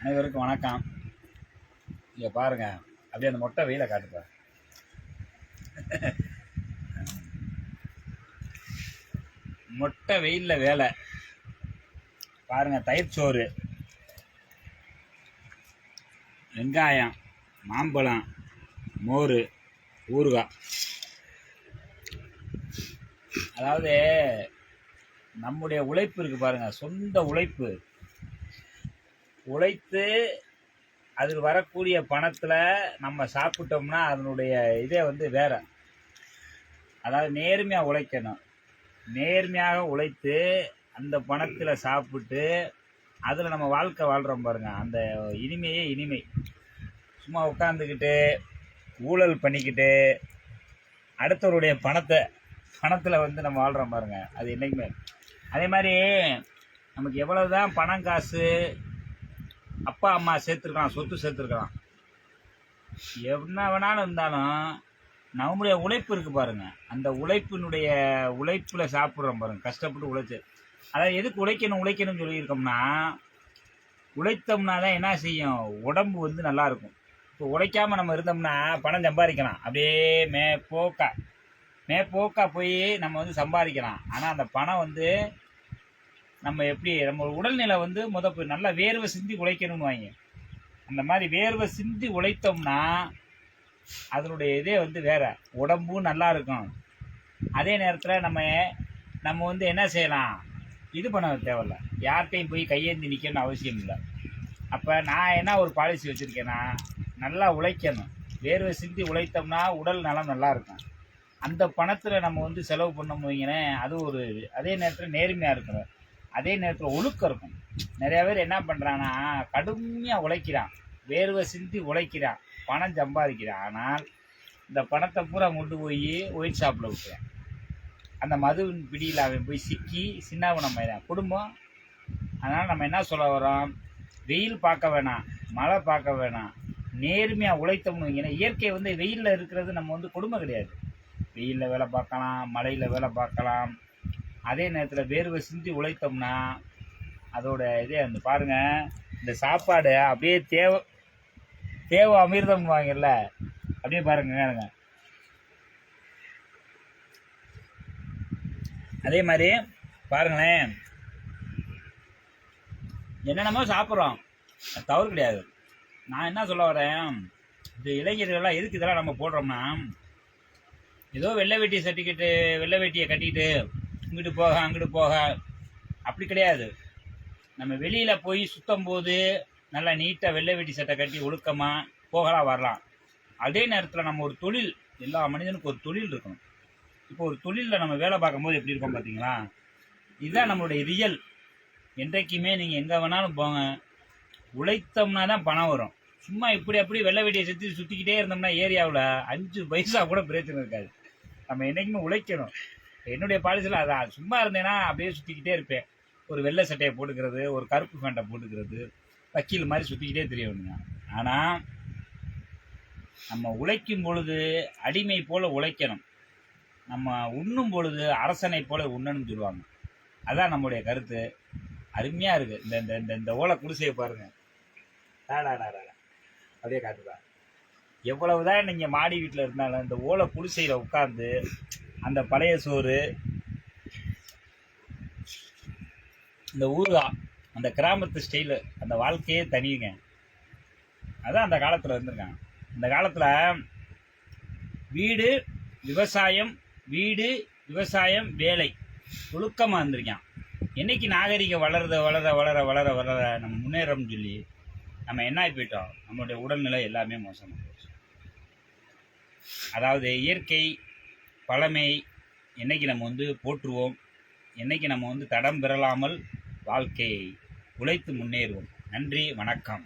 அனைவருக்கும் வணக்கம். இங்கே பாருங்க. அப்படியே அந்த மொட்டை வெயில காட்டுப்பா மொட்டை வெயிலில் வேலை. பாருங்க தயிர் சோறு. வெங்காயம் மாம்பழம் மோர் ஊறுகாய். அதாவது நம்முடைய உழைப்பு இருக்குது பாருங்கள் சொந்த உழைப்பு. உழைத்து அதில் வரக்கூடிய பணத்தில் நம்ம சாப்பிட்டோம்னா அதனுடைய இதே வந்து வேற. அதாவது நேர்மையாக உழைக்கணும். நேர்மையாக உழைத்து அந்த பணத்தில் சாப்பிட்டு அதில் நம்ம வாழ்க்கை வாழ்கிறோம் பாருங்க. அந்த இனிமையே இனிமை. சும்மா உட்காந்துக்கிட்டு ஊழல் பண்ணிக்கிட்டு அடுத்தவருடைய பணத்தை பணத்தில் வந்து நம்ம வாழ்கிறோம் பாருங்கள் அது என்றைக்குமே அதே மாதிரி நமக்கு எவ்வளோ தான் பணம் காசு அப்பா அம்மா சேர்த்துருக்கலாம் சொத்து சேர்த்துருக்கலாம். என்ன வேணாலும் இருந்தாலும் நம்முடைய உழைப்பு இருக்குது பாருங்கள் அந்த உழைப்பினுடைய உழைப்பில் சாப்பிட்றோம் பாருங்க. கஷ்டப்பட்டு உழைச்சி. அதாவது எதுக்கு உழைக்கணும் உழைக்கணும்னு சொல்லியிருக்கோம்னா உழைத்தோம்னா தான் என்ன செய்யும்? உடம்பு வந்து நல்லாயிருக்கும் இப்போ உழைக்காம நம்ம இருந்தோம்னா பணம் சம்பாதிக்கலாம். அப்படியே மே போக்கா. மே போக்கா போய் நம்ம வந்து சம்பாதிக்கலாம். ஆனால் அந்த பணம் வந்து நம்ம எப்படி நம்ம உடல்நிலை வந்து முத நல்லா வேர்வை சிந்தி உழைக்கணும்னு வாங்க. அந்த மாதிரி வேர்வை சிந்தி உழைத்தோம்னா அதனுடைய இதே வந்து வேற. உடம்பும் நல்லா இருக்கும். அதே நேரத்தில் நம்ம நம்ம வந்து என்ன செய்யலாம்? இது பண்ண தேவையில்ல. யார்கிட்டையும் போய் கையேந்தி நிற்கணும்னு அவசியம் இல்லை. அப்போ நான் என்ன ஒரு பாலிசி வச்சுருக்கேன்னா நல்லா உழைக்கணும். வேர்வை சிந்தி உழைத்தோம்னா உடல் நலம் நல்லா இருக்கும். அந்த பணத்தில் நம்ம வந்து செலவு பண்ண முடியுங்களேன் அது ஒரு அதே நேரத்தில் நேர்மையாக இருக்கணும். அதே நேரத்தில் ஒழுக்கம் இருக்கும். நிறையா பேர் என்ன பண்ணுறான்னா கடுமையாக உழைக்கிறான். வேர்வை சிந்தி உழைக்கிறான். பணம் சம்பாதிக்கிறான். ஆனால் இந்த பணத்தை பூரா கொண்டு போய் ஒயிட் ஷாப்பில் விட்டுறான் அந்த மதுவின் பிடியில் அவன் போய் சிக்கி சின்னாவனமாயிடான் குடும்பம். அதனால் நம்ம என்ன சொல்ல வரோம் வெயில் பார்க்க வேணாம். மழை பார்க்க வேணாம். நேர்மையாக உழைத்தோம்னு வைங்கன்னா இயற்கை வந்து வெயிலில் இருக்கிறது நம்ம வந்து கொடுமை கிடையாது. வெயிலில் வேலை பார்க்கலாம் மழையில் வேலை பார்க்கலாம். அதே நேரத்தில் வேர்வை சிந்தி உழைத்தோம்னா அதோட இதே அந்த பாருங்க இந்த சாப்பாடு அப்படியே தேவ தேவை அமிர்தம் வாங்கல அப்படியே பாருங்க அதே மாதிரி பாருங்களேன். என்னென்னமோ சாப்பிட்றோம். தவறு கிடையாது. நான் என்ன சொல்ல வரேன்? இந்த இளைஞர்கள்லாம் எதுக்கு இதெல்லாம் நம்ம போடுறோம்னா ஏதோ வெள்ளை வேட்டி சர்டிஃபிகேட்டு வெள்ளை வேட்டியை கட்டிக்கிட்டு இங்கிட்டு போக அங்கிட்டு போக. அப்படி கிடையாது. நம்ம வெளியில் போய் சுத்தம் போது நல்லா நீட்டாக வெள்ளை வெட்டி சட்டை கட்டி ஒழுக்கமாக போகலாம் வரலாம். அதே நேரத்தில் நம்ம ஒரு தொழில் எல்லா மனிதனுக்கும் ஒரு தொழில் இருக்கணும். இப்போ ஒரு தொழிலில் நம்ம வேலை பார்க்கும்போது எப்படி இருக்கோம் பார்த்தீங்களா இதுதான் நம்மளுடைய ரியல் என்றைக்குமே நீங்கள் எங்கே வேணாலும் போங்க. உழைத்தோம்னா தான் பணம் வரும். சும்மா இப்படி அப்படி வெள்ளை வெட்டியை சுற்றி சுற்றிக்கிட்டே இருந்தோம்னா ஏரியாவில் அஞ்சு பைசா கூட பிரச்சனை இருக்காது. நம்ம என்றைக்குமே உழைக்கணும். என்னுடைய பாலிசியில் அதான். சும்மா இருந்தேன்னா அப்படியே சுற்றிக்கிட்டே இருப்பேன். ஒரு வெள்ளை சட்டையை போட்டுக்கிறது ஒரு கருப்பு ஃபேண்டை போட்டுக்கிறது வக்கீல் மாதிரி சுற்றிக்கிட்டே தெரியணுங்க ஆனால் நம்ம உழைக்கும் பொழுது அடிமை போல் உழைக்கணும். நம்ம உண்ணும் பொழுது அரசனை போல உண்ணணும்னு சொல்லுவாங்க. அதான் நம்முடைய கருத்து. அருமையாக இருக்குது இந்த இந்த இந்த இந்த ஓலை குடிசையை பாருங்கள் டாடாடாடா அப்படியே காட்டுதான் எவ்வளவுதான் நீங்கள் மாடி வீட்டில் இருந்தாலும் இந்த ஓலை குடிசையில் உட்காந்து அந்த பழைய சோறு இந்த ஊறுகாய் அந்த கிராமத்து ஸ்டைலு அந்த வாழ்க்கையே தனியுங்க அதான் அந்த காலத்தில் இருந்திருக்காங்க. இந்த காலத்தில் வீடு விவசாயம் வீடு விவசாயம் வேலை ஒழுக்கமாக இருந்திருக்கான் என்னைக்கு நாகரிகம் வளருத வளர வளர வளர வளர நம்ம முன்னேறோம்னு சொல்லி நம்ம என்ன ஆகி போயிட்டோம்? நம்மளுடைய உடல்நிலை எல்லாமே மோசமாக போச்சு. அதாவது இயற்கை பழமை என்னைக்கு நம்ம வந்து போற்றுவோம் என்னைக்கு நம்ம வந்து தடம் பெறலாமல் வாழ்க்கையை உழைத்து முன்னேறுவோம். நன்றி வணக்கம்.